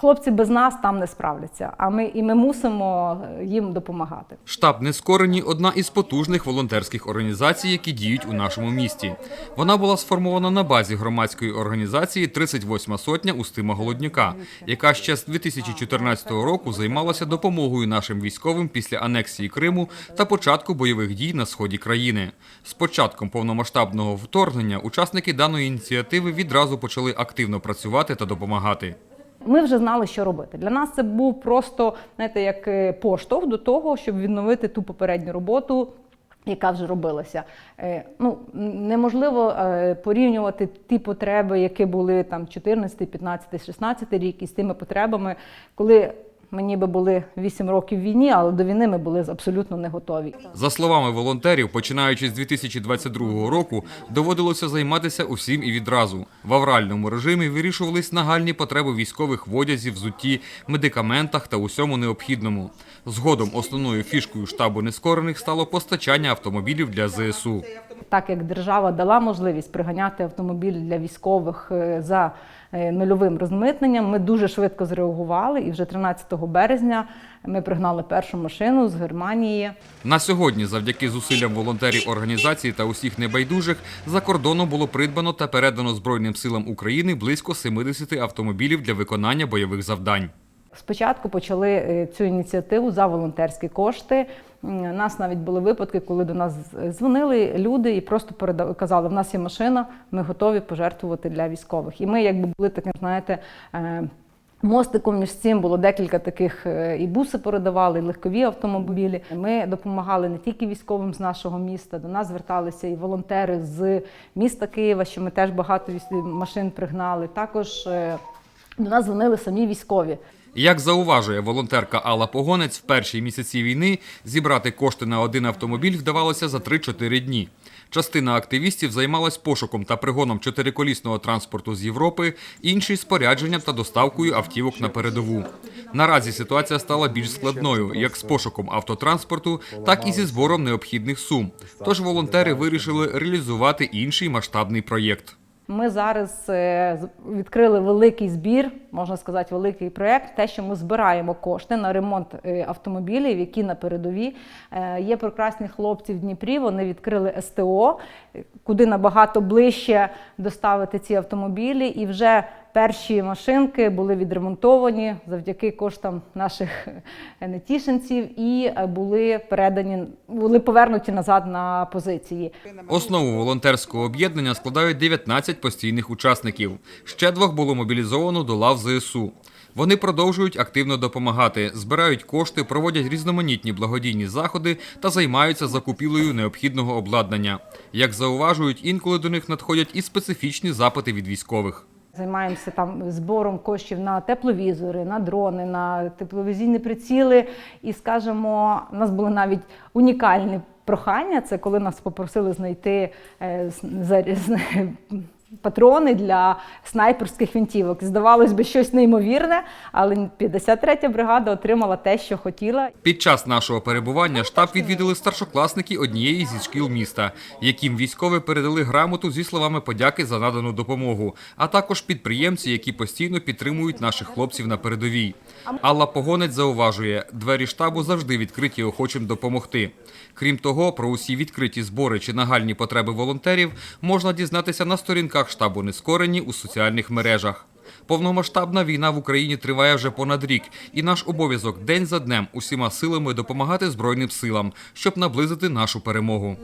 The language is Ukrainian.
хлопці без нас там не справляться. А ми і ми мусимо е, їм допомагати. Штаб Нескорені – одна із потужних волонтерських організацій, які діють у нашому місті. Вона була сформована на базі громадської організації «38 сотня Устима Голоднюка, яка ще з 2014 року займалася допомогою нашим військовим після анексії Криму та початку бойових дій на сході країни. З початком повномасштабного вторгнення учасники даної ініціативи відразу почали активно працювати та допомагати. Ми вже знали, що робити. Для нас це був просто знаєте, як е, поштовх до того, щоб відновити ту попередню роботу. Яка вже робилася, Е, ну неможливо е, порівнювати ті потреби, які були там 14, 15, 16 рік, із тими потребами, коли ми ніби були 8 років в війні, але до війни ми були абсолютно не готові. За словами волонтерів, починаючи з 2022 року, доводилося займатися усім і відразу. В авральному режимі вирішувались нагальні потреби військових в одязі, взутті, медикаментах та усьому необхідному. Згодом основною фішкою штабу нескорених стало постачання автомобілів для ЗСУ. Так як держава дала можливість приганяти автомобіль для військових е, за е, нульовим розмитненням, ми дуже швидко зреагували, і вже 13 березня ми пригнали першу машину з Германії. На сьогодні, завдяки зусиллям волонтерів організації та усіх небайдужих, за кордоном було придбано та передано Збройним силам України близько 70 автомобілів для виконання бойових завдань. Спочатку почали е, цю ініціативу за волонтерські кошти. У нас навіть були випадки, коли до нас дзвонили люди і просто передав- казали, в нас є машина, ми готові пожертвувати для військових. І ми якби були таким, знаєте. Мостиком між цим було декілька таких е, і буси передавали, і легкові автомобілі. Ми допомагали не тільки військовим з нашого міста. До нас зверталися і волонтери з міста Києва, що ми теж багато машин пригнали. Також е, до нас дзвонили самі військові. Як зауважує волонтерка Алла Погонець, в перші місяці війни зібрати кошти на один автомобіль вдавалося за 3-4 дні. Частина активістів займалась пошуком та пригоном чотириколісного транспорту з Європи, інші спорядженням та доставкою автівок на передову. Наразі ситуація стала більш складною, як з пошуком автотранспорту, так і зі збором необхідних сум. Тож волонтери вирішили реалізувати інший масштабний проєкт. Ми зараз е, відкрили великий збір, можна сказати, великий проєкт. Те, що ми збираємо кошти на ремонт е, автомобілів, які на передові. Е, Є прекрасні хлопці в Дніпрі. Вони відкрили СТО, куди набагато ближче доставити ці автомобілі. І вже перші машинки були відремонтовані завдяки коштам наших нетішинців і е, були передані, були повернуті назад на позиції. Основу волонтерського об'єднання складають 19 постійних учасників. Ще двох було мобілізовано до лав ЗСУ. Вони продовжують активно допомагати, збирають кошти, проводять різноманітні благодійні заходи та займаються закупівлею необхідного обладнання. Як зауважують, інколи до них надходять і специфічні запити від військових. Займаємося там збором коштів на тепловізори, на дрони, на тепловізійні приціли. І скажімо, у нас були навіть унікальні прохання. Це коли нас попросили знайти е, патрони для снайперських вінтівок. Здавалось би, щось неймовірне, але 53-я бригада отримала те, що хотіла. Під час нашого перебування штаб відвідали старшокласники однієї зі шкіл міста, яким військові передали грамоту зі словами подяки за надану допомогу, а також підприємці, які постійно підтримують наших хлопців на передовій. Алла Погонець зауважує, двері штабу завжди відкриті охочим допомогти. Крім того, про усі відкриті збори чи нагальні потреби волонтерів можна дізнатися на сторінках штабу Нескорені у соціальних мережах. Повномасштабна війна в Україні триває вже понад рік, і наш обов'язок день за днем усіма силами допомагати Збройним силам, щоб наблизити нашу перемогу.